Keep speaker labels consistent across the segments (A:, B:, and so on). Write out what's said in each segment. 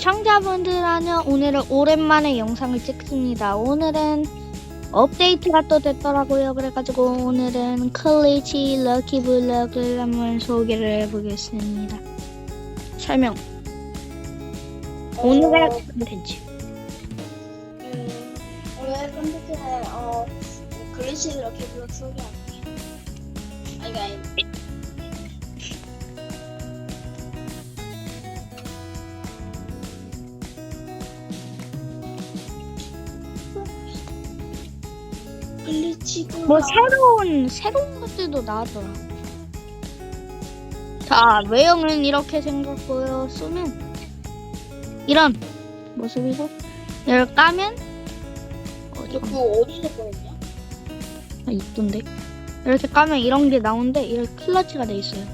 A: 시청자분들 안녕 오늘은 오랜만에 영상을 찍습니다. 오늘은 업데이트가 또 됐더라고요. 그래가지고 오늘은 클리치 럭키 블럭을 한번 소개를 해보겠습니다. 설명. 오늘의 컨텐츠.
B: 음, 오늘 컴퓨터는 어 글리시 이렇게 블록 소개할게요. 아니 아니 블록
A: 뭐 새로운 새로운 것들도 나왔더라 자 외형은 이렇게 생겼고요 쏘면 이런 모습이고 이걸 까면 어,
B: 너
A: 잠깐만.
B: 그거 어디서 보냈냐?
A: 아, 이쁜데? 이렇게 까면 이런 게 나오는데 이렇게 클러치가 돼 있어요.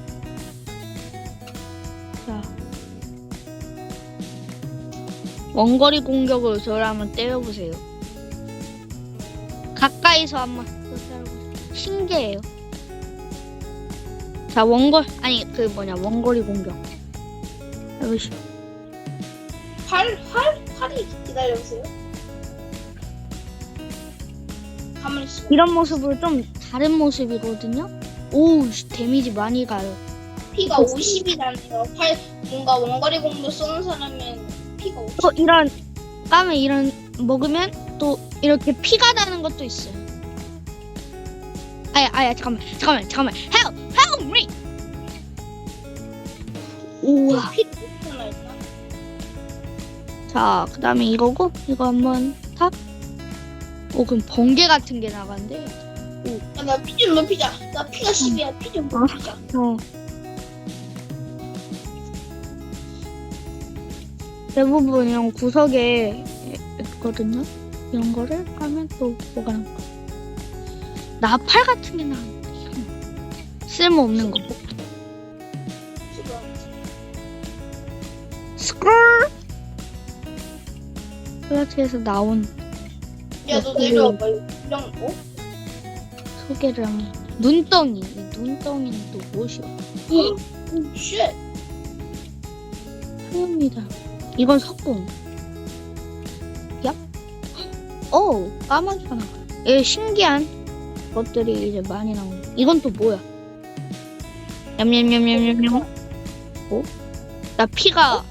A: 자, 원거리 공격으로 저를 한번 때려보세요. 가까이서 한번. 신기해요. 자, 원걸 아니 그 뭐냐 원거리 공격. 여기시
B: 활? 활? 활이 기다려보세요. 가만히 있어.
A: 이런 모습으로 좀 다른 모습이거든요. 오우 씨, 데미지 많이 가요.
B: 피가 50이라네요. 활 뭔가 원거리 공도 쏘는 사람은 피가 50.
A: 또 이런 까면 이런 먹으면 또 이렇게 피가 나는 것도 있어요. 아야 아야 잠깐만 잠깐만 잠깐만 help help me. 우와.
B: 일단?
A: 자 그다음에 이거고 이거 한번 탁. 오 그럼 번개 같은 게 나간대.
B: 야, 나피 좀 높이자. 나 피가 10이야. 피 좀 높이자.
A: 어. 대부분 이런 구석에 있거든요. 이런 거를 까면 또 뭐가 나올까? 나팔 같은 게 나는데 이런 쓸모없는 거. 스크롤 클라치에서 나온
B: 야, 너 내려와봐. 이거 어?
A: 소개를 하면 눈덩이 이 눈덩이는 또 무엇이요?
B: 오, 쉣.
A: 소입니다. 이건 석궁. 얍. 오, 까마귀가 나가. 예, 신기한 것들이 이제 많이 나오네. 이건 또 뭐야? 냠냠냠냠냠냠. 어? 나 피가,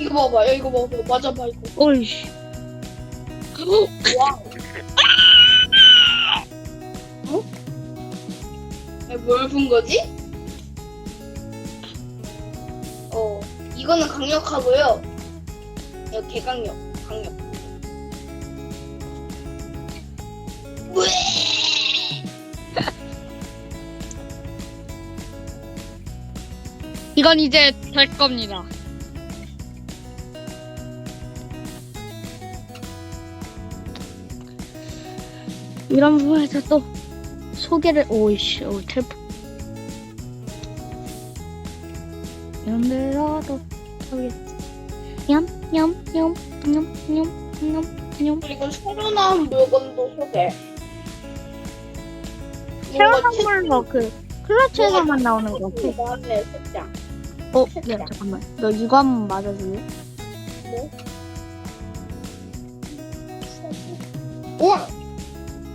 B: 이거 봐봐. 야, 이거 봐봐. 맞아봐, 이거.
A: 어이씨.
B: 와우. 어? 야, 뭘본 거지? 어, 이거는 강력하고요. 야, 개강력. 강력.
A: 이건 이제 될 겁니다. 이런 부분에서 또 소개를 오이씨 오 데라도 하겠지 냠냠냠냠냠냠냠
B: 그리고 새로 나온 물건도 소개.
A: 새로
B: 뭔가
A: 선물로 그 클러치에서만 나오는 거 같아
B: 나왔네, 색장.
A: 어? 야 잠깐만 너 이거 한 번 맞아줄래?
B: 뭐? 우와!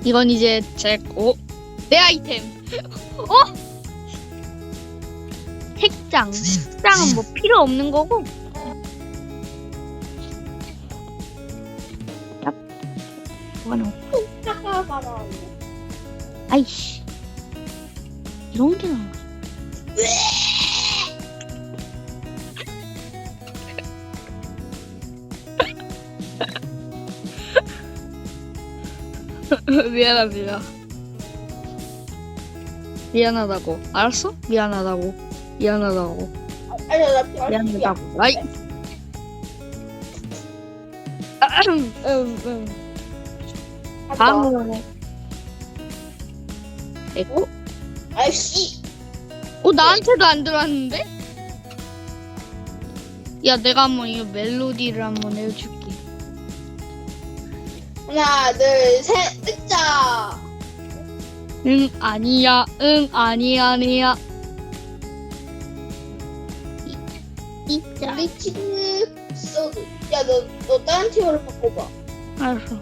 A: 이건 이제 제고 내 아이템. 어? 색장. 색장은 뭐 필요 없는 거고. 야?
B: 사과가 나왔네.
A: 아이씨. 이런 게 나와. 미안합니다. 미안하다고. 알았어? 미안하다고. 미안하다고.
B: 아니, 나 피야.
A: 미안하다고. 아이. 음, 음, 음. 다음으로. 에고?
B: 아이씨!
A: 어, 나한테도 안 들어왔는데? 야, 내가 한번 이 멜로디를 한번 해줄게.
B: 하나, 둘, 셋, 뜨자!
A: 응, 아니야. 응, 아니야, 아니야. 이, 진짜.
B: 블리치드 소드. 야너 너 다른 티어로 바꿔봐.
A: 알았어.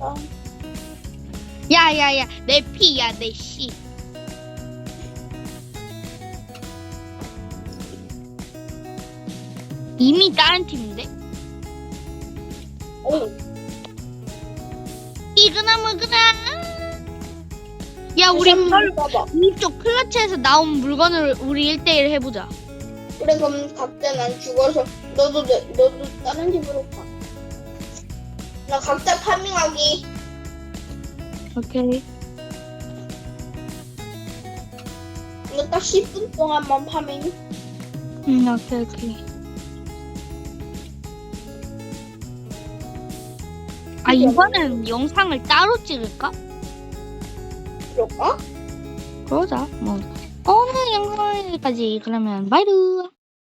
B: 아,
A: 야야야 내 피야 내 씨. 이미 다른 팀인데?
B: 오.
A: 이그나 먹으나. 야 우리
B: 봐봐.
A: 이쪽 클러치에서 나온 물건을 우리 1대1 해보자.
B: 그래 그럼 각자 난 죽어서 너도 내- 너도 다른 집으로 가. 나 각자 파밍하기.
A: 오케이.
B: 이거 딱 10분 동안만 파밍.
A: 응 오케이 오케이. 아 이번엔 영상을 따로 찍을까?
B: 그럴까?
A: 그러자 뭐 오늘 영상은 여기까지 그러면 바이루